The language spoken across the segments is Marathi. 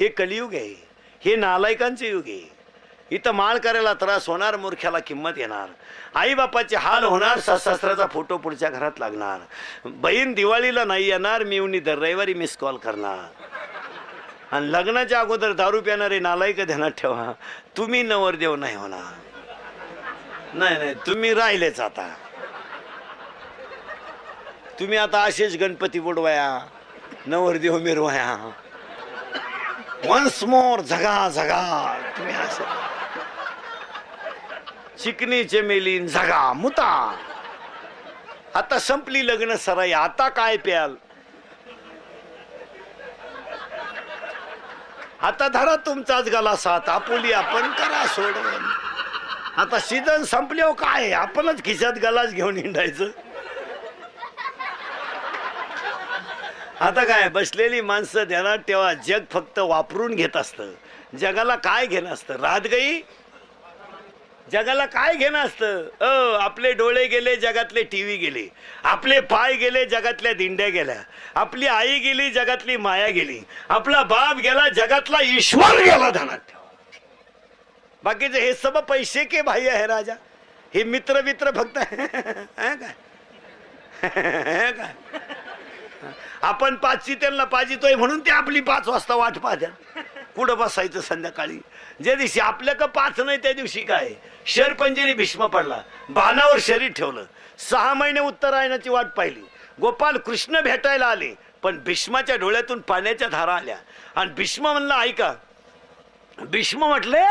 हे कलियुग आहे हे नालायकांचे युग आहे. इथं माळ करायला त्रास होणार मूर्ख्याला किंमत येणार. आई बापाचे हाल होणार सासऱ्याचा फोटो पुढच्या घरात लागणार. बहीण दिवाळीला नाही येणार मिवणी दर रविवारी मिस कॉल करणार. आणि लग्नाच्या अगोदर दारू पिणारे नालायक ध्यानात ठेवा तुम्ही नवरदेव नाही होणार. नाही नाही तुम्ही राहिलेच आता. तुम्ही आता असेच गणपती बुडवाया नवरदेव मिरवाया. वन्स मोर झगा झगा तुम्ही असं. चिकनी चमेलीन झगा मुता. आता संपली लग्न सराई आता काय प्याल? आता धरा तुमचाच गला साथ आपुली आपण करा सोडवून आता सीझन संपल्यावर काय आपणच खिशात गलाच घेऊन हिंडायचं. आता काय बसलेली माणसं ध्यानात ठेवा जग फक्त वापरून घेत असतं जगाला काय घेणं असतं? रात गई जगाला काय घेणं असतं? अ आपले डोळे गेले जगातले टीव्ही गेले. आपले पाय गेले जगातल्या दिंड्या गेल्या. आपली आई गेली जगातली माया गेली. आपला बाप गेला जगातला ईश्वर गेला ध्यानात बाकीचे हे सब पैसे के भाई आहे राजा. हे मित्र मित्र फक्त काय काय आपण पाचची त्यांना पाजितोय म्हणून ते आपली पाच वाजता वाट पाहत्या कुठं बसायचं संध्याकाळी? ज्या दिवशी आपल्या का पाच नाही त्या दिवशी काय? शरपंजरी भीष्म पडला. बाणावर शरीर ठेवलं. सहा महिने उत्तरायणाची वाट पाहिली. गोपाल कृष्ण भेटायला आले पण भीष्माच्या डोळ्यातून पाण्याच्या धारा आल्या. आणि भीष्म म्हणला ऐका भीष्म म्हटले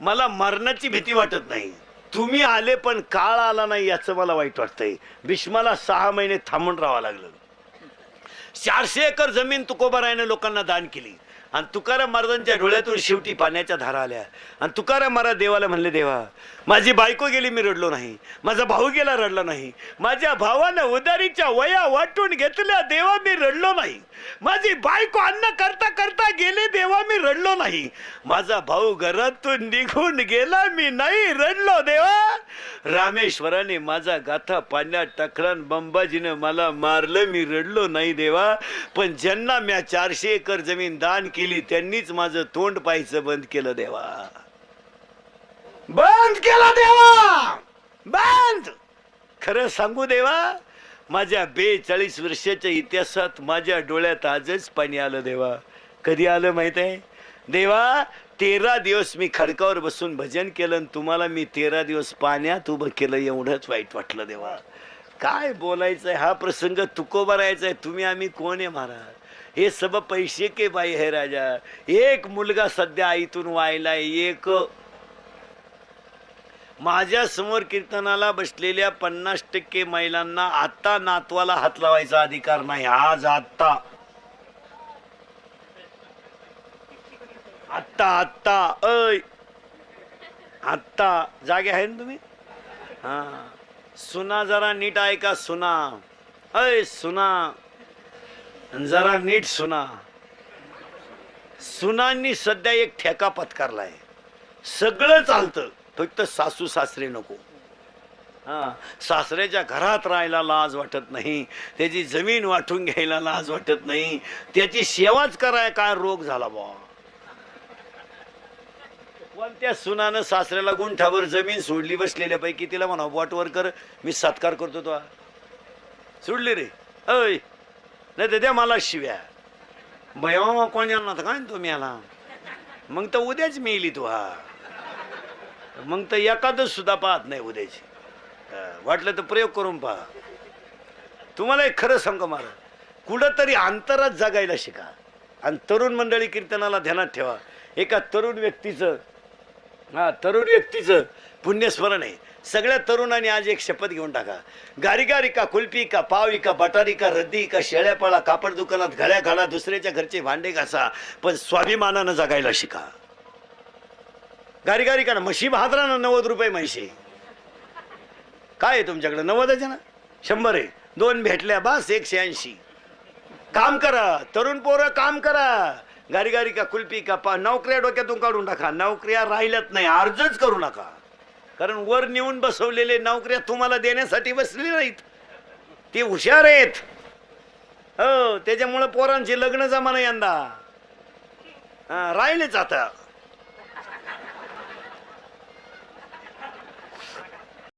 मला मरणाची भीती वाटत नाही. तुम्ही आले पण काळ आला नाही याचं मला वाईट वाटतंय. भीष्माला सहा महिने थांबून राहावं लागलं. चारशे एकर जमीन तुकोबारायनं लोकांना दान केली. आणि तुकाराम महाराजांच्या डोळ्यातून शेवटी पाण्याच्या धारा आल्या. आणि तुकाराम महाराज देवाला म्हणले देवा माझी बायको गेली मी रडलो नाही. माझा भाऊ गेला रडला नाही. माझ्या भावानं उदारीच्या वया वाटून घेतल्या देवा मी रडलो नाही. माझी बायको अन्न करता करता गेले देवा मी रडलो नाही. माझा भाऊ घरातून निघून गेला मी नाही रडलो देवा. रामेश्वराने माझा गाथा पाण्यात टाकला बंबाजीनं मला मारलं मी रडलो नाही देवा. पण ज्यांना म्या चारशे एकर जमीन दान केली केली त्यांनीच माझं तोंड पाहायचं बंद केलं देवा. बंद केलं देवा! बंद! खरं सांगू देवा माझ्या बेचाळीस वर्षाच्या इतिहासात माझ्या डोळ्यात आजच पाणी आलं देवा. कधी आलं माहीत आहे? देवा तेरा दिवस मी खडकावर बसून भजन केलं आणि तुम्हाला मी तेरा दिवस पाण्यात उभं केलं एवढंच वाईट वाटलं देवा. काय बोलायचंय? हा प्रसंग तुकोबा राहायचा आहे तुम्ही आम्ही कोण आहे महाराज? हे सब पैसे के बाई है राजा. एक मुलगा सध्या आईतून वायलाय एक. माझ्यासमोर कीर्तनाला बसलेल्या पन्नास टक्के महिलांना आता नातवाला हात लावायचा अधिकार नाही आज आत्ता. आत्ता आत्ता अय आत्ता. जागे आहे ना तुम्ही? हा. सुना जरा नीट ऐका सुना. अय सुना. जरा नीट सुना. सुनांनी सध्या एक ठेका पत्कारलाय. सगळं चालतं फक्त सासू सासरे नको. हा सासऱ्याच्या घरात राहायला लाज वाटत नाही त्याची जमीन वाटून घ्यायला लाज वाटत नाही त्याची सेवाच कराय काय रोग झाला बा त्या सुनानं सासऱ्याला गुंठावर जमीन सोडली बसलेल्या पैकी तिला म्हणा बोटवर कर मी सत्कार करतो तो सोडली रे. अय नाही तर द्या मला शिव्या. भया कोण येणार काय तुम्ही आला मग तर उद्याच मिळली तू हा. मग तर एखादच सुद्धा पाहत नाही उद्याची. वाटलं तर प्रयोग करून पहा. तुम्हाला एक खरं सांग मला कुठंतरी अंतरात जगायला शिका. आणि तरुण मंडळी कीर्तनाला ध्यानात ठेवा. एका तरुण व्यक्तीचं हा तरुण व्यक्तीचं पुण्यस्मरण आहे. सगळ्या तरुणांनी आज एक शपथ घेऊन टाका. गारिगारी का कुल्पी का पावी का बटारी का रद्दी का शेळ्यापाळा कापड दुकानात घड्या घाला दुसऱ्याच्या घरचे भांडे घासा पण स्वाभिमानानं जगायला शिका. गारी का ना म्हशी भादरानं नव्वद रुपये म्हशी. काय आहे तुमच्याकडे? नव्वदच ना? शंभर आहे. दोन भेटल्या बस एकशे ऐंशी. काम करा. तरुण पोरं काम करा. गारी गारी का कुल्फी का पा नोकऱ्या डोक्यातून काढून टाका. नोकऱ्या राहिल्यात नाही अर्जच करू नका. कारण वर नेऊन बसवलेले नोकऱ्या तुम्हाला देण्यासाठी बसले नाहीत. ते हुशार आहेत. हो त्याच्यामुळं पोरांची लग्न जमाना यंदा. हा, राहिलेच आता.